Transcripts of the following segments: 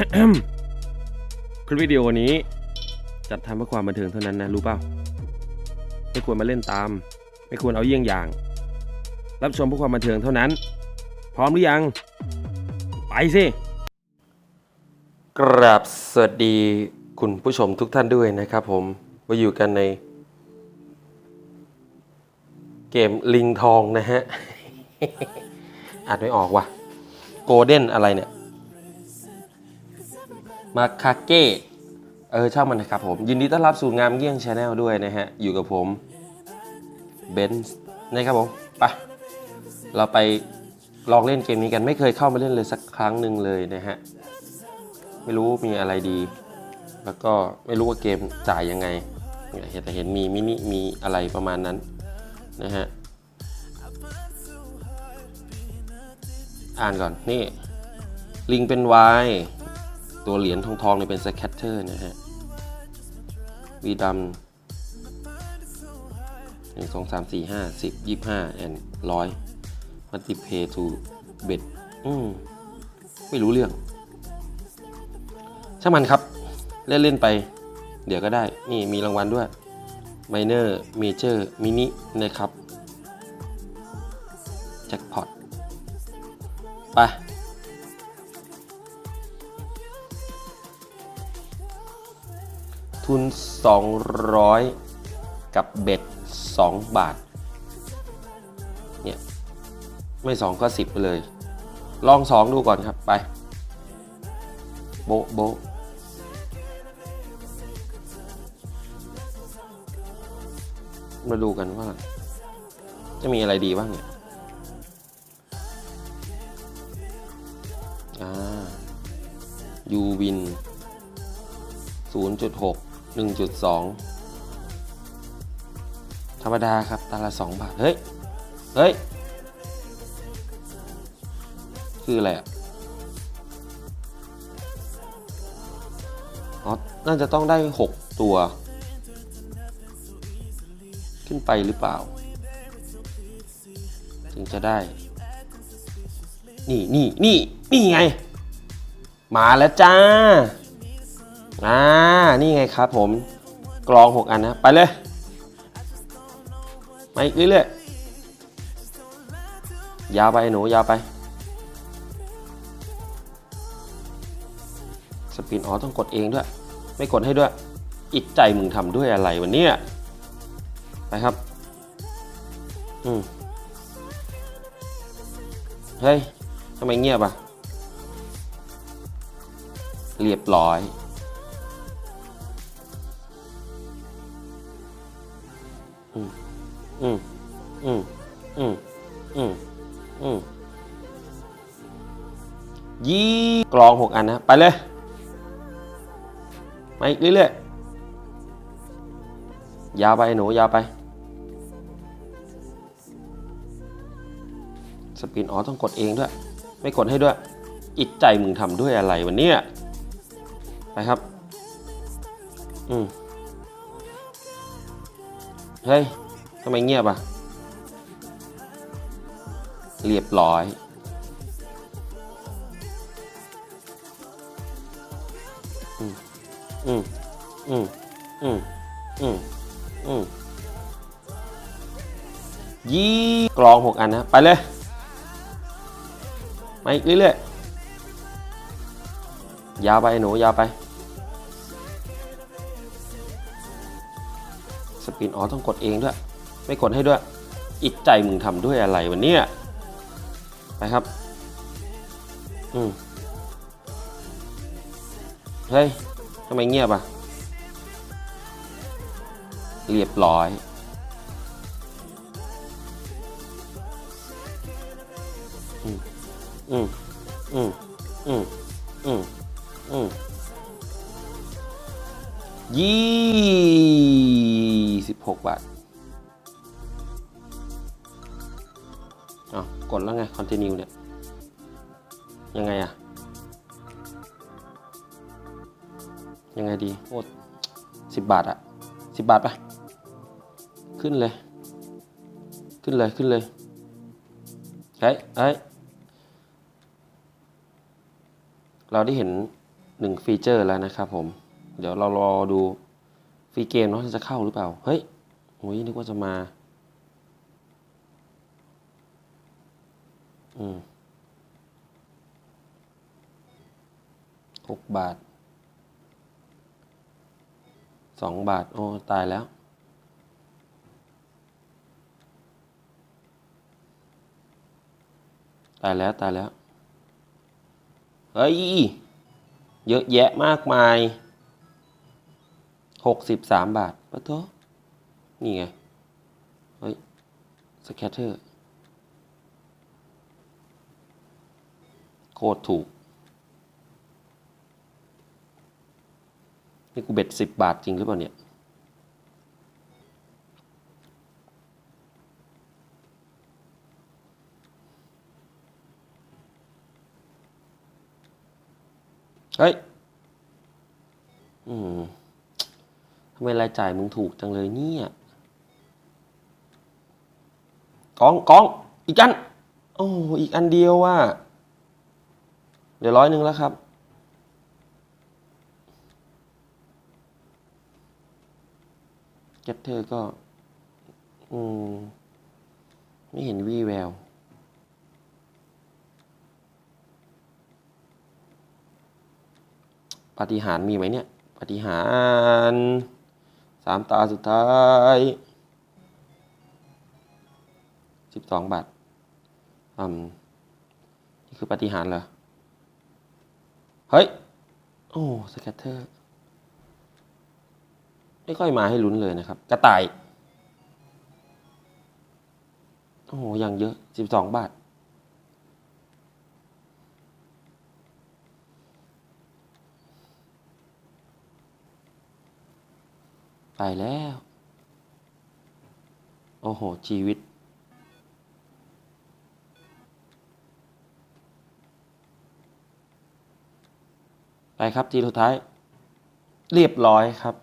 คลิปวิดีโอนี้ จัดทำเพื่อความบันเทิงเท่านั้นนะ รู้เปล่าไม่ควรมาเล่นตาม ไม่ควรเอาเยี่ยงอย่าง รับชมเพื่อความบันเทิงเท่านั้น พร้อมหรือยัง ไปสิกราบสวัสดีคุณผู้ชมทุกท่านด้วยนะครับผมมาอยู่กันใน เกมลิงทองนะฮะอ่านไม่ออกว่ะโกลเด้นอะไรเนี่ย มาคาเก้เออช่างมันนะครับผมยินดีต้อนรับสู่งามเงี้ยงชาแนลด้วยนะฮะ อยู่กับผมเบนซ์นะครับผมไปเราไปลองเล่นเกมนี้กันไม่เคยเข้ามาเล่นเลยสักครั้งหนึ่งเลยนะฮะ ไม่รู้มีอะไรดี แล้วก็ไม่รู้ว่าเกมจ่ายยังไงเนี่ยแต่เห็นมีมินิมีอะไรประมาณนั้นนะฮะอ่านก่อนนี่ลิงเป็น Y ตัวเหรียญทองทองเนี่ยเป็นสแคตเตอร์นะฮะวีดำหนึ่งสองสามสี่ห้าสิบยี่ห้าแอนร้อยมัลติเพย์ทูเบ็ดอืมไม่รู้เรื่อง ช่างมันครับ เล่นเล่นไป เดี๋ยวก็ได้ นี่มีรางวัลด้วย Minor Major Mini นะครับ แจ็คพอตไป ทุน 200 กับเบ็ด 2 บาท เนี่ย ไม่ 2 ก็ 10 ไปเลย ลอง 2 ดูก่อนครับไป โบโบมาดูกันว่า จะมีอะไรดีบ้างเนี่ยอ่ายูวิน 0.6 1.2 ธรรมดาครับตาละ2บาท เฮ้ย เฮ้ย คืออะไรอะอ๋อ น่าจะต้องได้ 6 ตัว ขึ้นไปหรือเปล่า ถึงจะได้ นี่นี่นี่นี่ไง มาแล้วจ้า อ่า นี่ไงครับผมกรอง 6 อันนะ ไปเลยมาอีกเรื่อยๆ ยาวไปหนูยาวไป สปินอ๋อต้องกดเองด้วย ไม่กดให้ด้วย อิดใจมึงทำด้วยอะไรวันนี้ไปครับ อืมเฮ้ยทำไมเงียบอะ เรียบร้อย อืมอืมอืมอืมอืมยี่กรองหกอันนะ ไปเลย มาอีกเรื่อยๆ ยาวไปหนูยาวไป สปินอ๋อต้องกดเองด้วย ไม่กดให้ด้วย อิดใจมึงทำด้วยอะไรวันนี้ไปครับ อืม เฮ้ย ทำไมเงียบอะ เรียบร้อย อืม อืม อืม อืม อืม อืม ยี่กรองหกอันนะ ไปเลย มาอีกเรื่อยๆ ยาวไปหนู ยาวไปสปินอ๋อต้องกดเองด้วย ไม่กดให้ด้วย อิดใจมึงทำด้วยอะไรวันนี้ไปครับ อืมเฮ้ยทำไมเงียบอะ เรียบร้อย อืม อืม อืม อืม อืม อืมยี่สิบหกบาท กดแล้วไง continue เนี่ย ยังไงอะยังไงดีโอ้สิบบาทอะสิบบาทปะขึ้นเลย ขึ้นเลยขึ้นเลยเฮ้ยเฮ้ยเราได้เห็นหนึ่งฟีเจอร์แล้วนะครับผม เดี๋ยวเรารอดูฟรีเกมเนาะจะเข้าหรือเปล่า เฮ้ยโอ้ยนึกว่าจะมา อืม หกบาท สองบาท โอ้ ตายแล้วตายแล้วตายแล้ว เฮ้ย เยอะแยะมากมาย หกสิบสามบาทปะโทนี่ไง เฮ้ย สแคตเตอร์ โคตรถูก นี่กูเบ็ดสิบบาทจริงหรือเปล่าเนี่ยเฮ้ย อืม ทำไมรายจ่ายมึงถูกจังเลยเนี่ยกองกอง อีกอัน โอ้ อีกอันเดียวว่ะ เดี๋ยวร้อยหนึ่งแล้วครับ เก็ตเธอก็ อืม ไม่เห็นวี่แวว ปฏิหารมีไหมเนี่ย ปฏิหารสามตาสุดท้ายสิบสองบาท อืม นี่คือปฏิหารเหรอ เฮ้ย โอ้สแคตเตอร์ไม่ค่อยมาให้ลุ้นเลยนะครับ กระต่าย โอ้โหยังเยอะสิบสองบาท ไปแล้ว โอ้โห ชีวิต ไปครับทีสุดท้าย เรียบร้อยครับ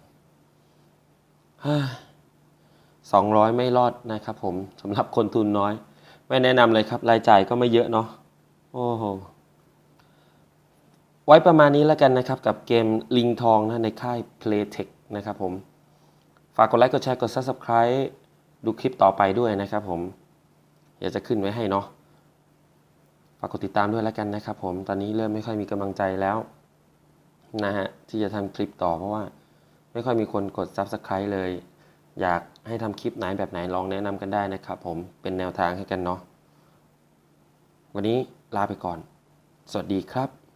สองร้อยไม่รอดนะครับ ผมสำหรับคนทุนน้อย ไม่แนะนำเลยครับ รายจ่ายก็ไม่เยอะเนาะโอ้โหไว้ประมาณนี้แล้วกันนะครับ กับเกมลิงทองนะในค่าย Playtech นะครับผม ฝากกดไลค์กดแชร์กด Subscribe ดูคลิปต่อไปด้วยนะครับผมเดี๋ยวจะขึ้นไว้ให้เนาะฝากกดติดตามด้วยแล้วกันนะครับผม ตอนนี้เริ่มไม่ค่อยมีกำลังใจแล้ว นะฮะที่จะทำคลิปต่อเพราะว่าไม่ค่อยมีคนกด Subscribe เลย อยากให้ทำคลิปไหนแบบไหนลองแนะนำกันได้นะครับผมเป็นแนวทางให้กันเนาะวันนี้ลาไปก่อน สวัสดีครับ